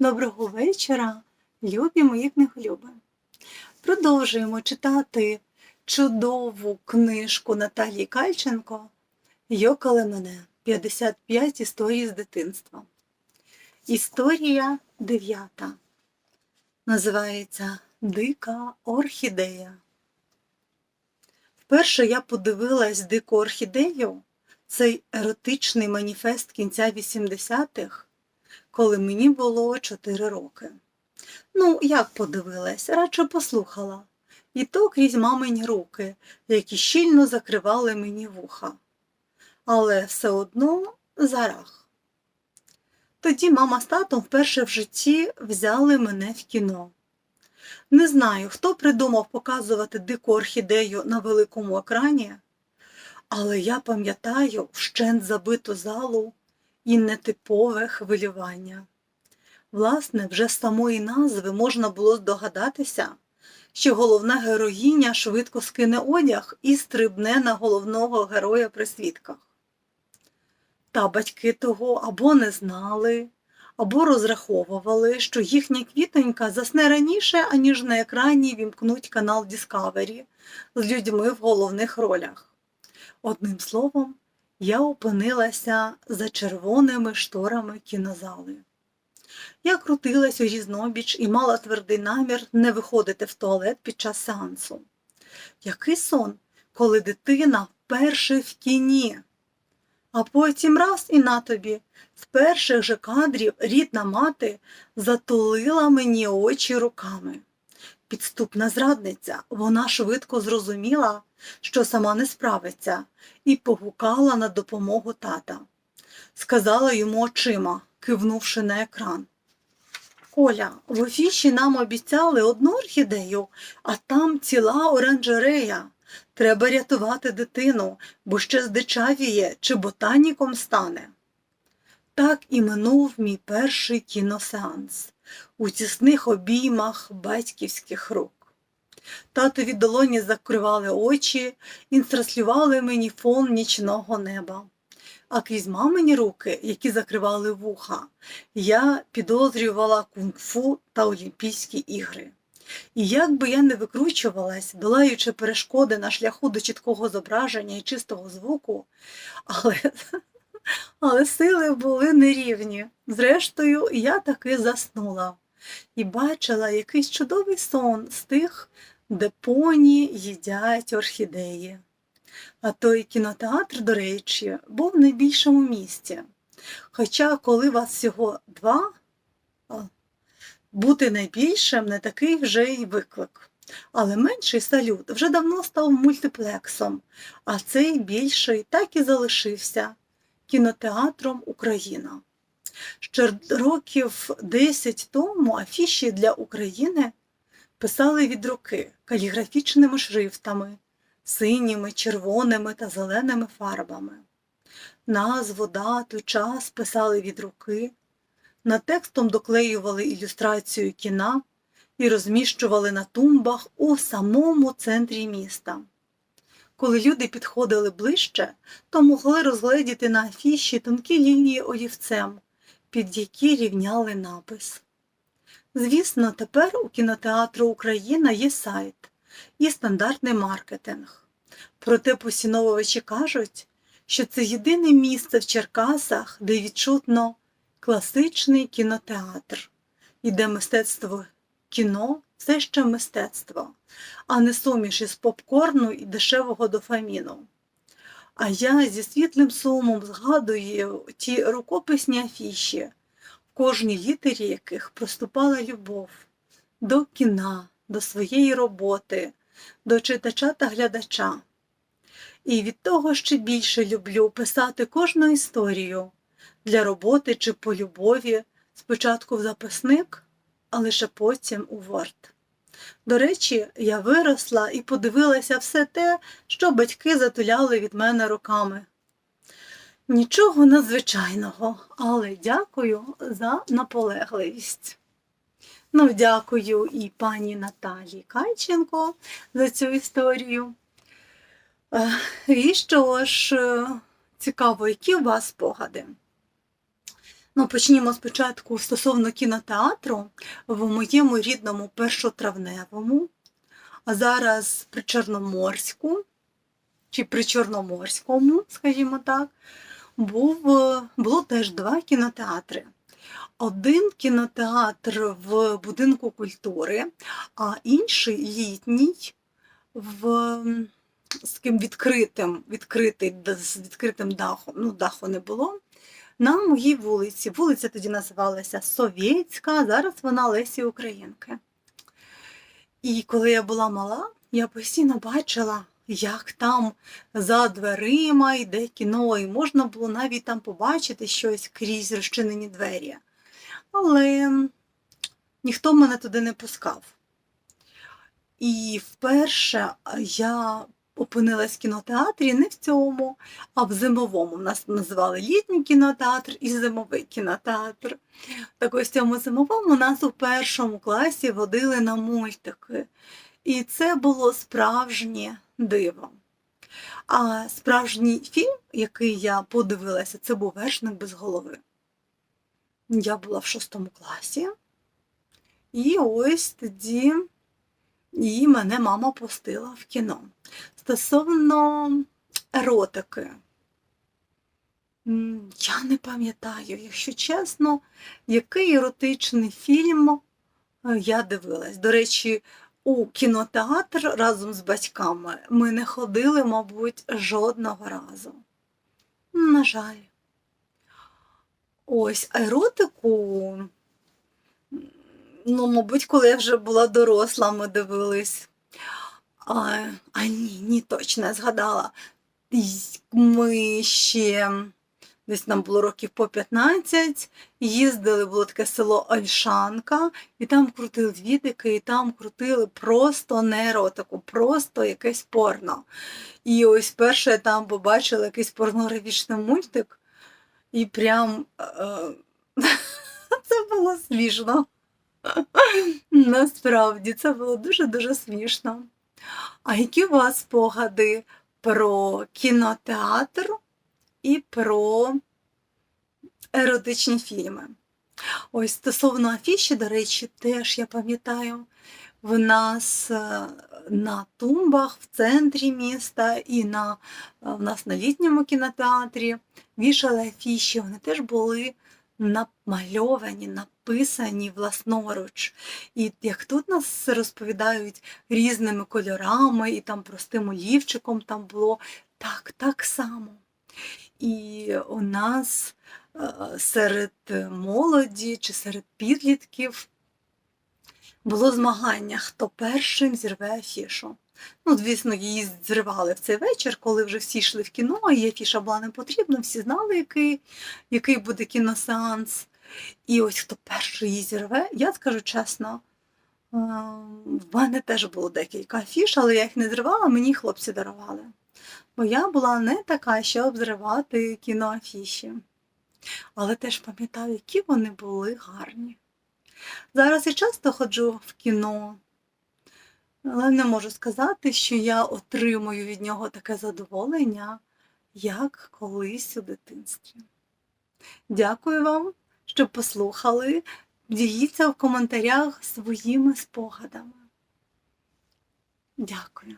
Доброго вечора, любі мої книголюби. Продовжуємо читати чудову книжку Наталії Кальченко Йокали мене 55 історій з дитинства. Історія дев'ята. Називається Дика орхідея. Вперше я подивилась дику орхідею, цей еротичний маніфест кінця 80-х, коли мені було 4 роки. Ну, як подивилась, радше послухала, і то крізь мамині руки, які щільно закривали мені вуха. Але все одно зарах. Тоді мама з татом вперше в житті взяли мене в кіно. Не знаю, хто придумав показувати дику орхідею на великому екрані, але я пам'ятаю вщент забиту залу і нетипове хвилювання. Власне, вже з самої назви можна було здогадатися, що головна героїня швидко скине одяг і стрибне на головного героя при свідках. Та батьки того або не знали, або розраховували, що їхня квітонька засне раніше, аніж на екрані вімкнуть канал Discovery з людьми в головних ролях. Одним словом, я опинилася за червоними шторами кінозали. Я крутилась у різнобіч і мала твердий намір не виходити в туалет під час сеансу. Який сон, коли дитина вперше в кіні, а потім раз і на тобі, з перших же кадрів рідна мати затулила мені очі руками. Підступна зрадниця, вона швидко зрозуміла, що сама не справиться, і погукала на допомогу тата. Сказала йому очима, кивнувши на екран. Коля, в афіші нам обіцяли одну орхідею, а там ціла оранжерея. Треба рятувати дитину, бо ще здичавіє чи ботаніком стане. Так і минув мій перший кіносеанс у тісних обіймах батьківських рук. Татові долоні закривали очі і транслювали мені фон нічного неба. А крізь мамині руки, які закривали вуха, я підозрювала кунг-фу та Олімпійські ігри. І як би я не викручувалась, долаючи перешкоди на шляху до чіткого зображення і чистого звуку, але, але сили були нерівні. Зрештою, я таки заснула і бачила якийсь чудовий сон з тих, де поні їдять орхідеї. А той кінотеатр, до речі, був в найбільшому місті. Хоча, коли вас всього два, бути найбільшим не такий вже й виклик. Але менший салют вже давно став мультиплексом, а цей більший так і залишився кінотеатром Україна. Ще років 10 тому афіші для України писали від руки каліграфічними шрифтами, синіми, червоними та зеленими фарбами. Назву, дату, час писали від руки, над текстом доклеювали ілюстрацію кіна і розміщували на тумбах у самому центрі міста. Коли люди підходили ближче, то могли розгледіти на афіші тонкі лінії олівцем, під які рівняли напис. Звісно, тепер у кінотеатру Україна є сайт і стандартний маркетинг. Проте посіновувачі кажуть, що це єдине місце в Черкасах, де відчутно класичний кінотеатр, і де мистецтво кіно все ще мистецтво, а не суміш із попкорну і дешевого дофаміну. А я зі світлим сумом згадую ті рукописні афіші, в кожній літері яких проступала любов до кіна, до своєї роботи, до читача та глядача. І від того ще більше люблю писати кожну історію для роботи чи по любові, спочатку в записник, а лише потім у Word. До речі, я виросла і подивилася все те, що батьки затуляли від мене руками. Нічого надзвичайного, але дякую за наполегливість. Ну, дякую і пані Наталі Кайченко за цю історію. І що ж, е, цікаво, які у вас спогади? Ну, почнімо спочатку стосовно кінотеатру в моєму рідному першотравневому, а зараз при Чорноморську чи при Чорноморському, скажімо так, був, було теж два кінотеатри. Один кінотеатр в будинку культури, а інший літній в з таким відкритим, відкритий, з відкритим дахом. Ну, даху не було. На моїй вулиці. Вулиця тоді називалася Совєтська, зараз вона Лесі Українки. І коли я була мала, я постійно бачила, як там за дверима йде кіно, і можна було навіть там побачити щось крізь розчинені двері. Але ніхто мене туди не пускав. І вперше я опинилась в кінотеатрі не в цьому, а в зимовому. У нас називали літній кінотеатр і зимовий кінотеатр. Так ось в цьому зимовому нас у першому класі водили на мультики. І це було справжнє диво. А справжній фільм, який я подивилася, це був вершник без голови. Я була в шостому класі. І ось тоді і мене мама пустила в кіно. Стосовно еротики, я не пам'ятаю, якщо чесно, який еротичний фільм е, я дивилась. До речі, у кінотеатр разом з батьками ми не ходили, мабуть, жодного разу. На жаль. Ось еротику. Ну, мабуть, коли я вже була доросла, ми дивились. А, а ні, ні, точно я згадала. Ми ще десь нам було років по 15, їздили, було таке село Ольшанка, і там крутили відики, і там крутили просто не еротику, просто якесь порно. І ось перше я там побачила якийсь порнографічний мультик, і прям е, це було смішно. Насправді це було дуже-дуже смішно. А які у вас спогади про кінотеатр і про еротичні фільми? Ось стосовно афіші, до речі, теж я пам'ятаю, в нас е, на тумбах в центрі міста і на, е, в нас на літньому кінотеатрі вішали афіші. Вони теж були намальовані, написані власноруч. І як тут нас розповідають різними кольорами, і там простим олівчиком там було так, так само. І у нас е, серед молоді чи серед підлітків було змагання, хто першим зірве афішу. Ну, звісно, її зривали в цей вечір, коли вже всі йшли в кіно, і афіша була не потрібна, всі знали, який, який буде кіносеанс. І ось хто перший її зірве, я скажу чесно, е, в мене теж було декілька афіш, але я їх не зривала, мені хлопці дарували. Бо я була не така, щоб зривати кіноафіші. Але теж пам'ятаю, які вони були гарні. Зараз я часто ходжу в кіно, але не можу сказати, що я отримую від нього таке задоволення, як колись у дитинстві. Дякую вам, що послухали. Діліться в коментарях своїми спогадами. Дякую.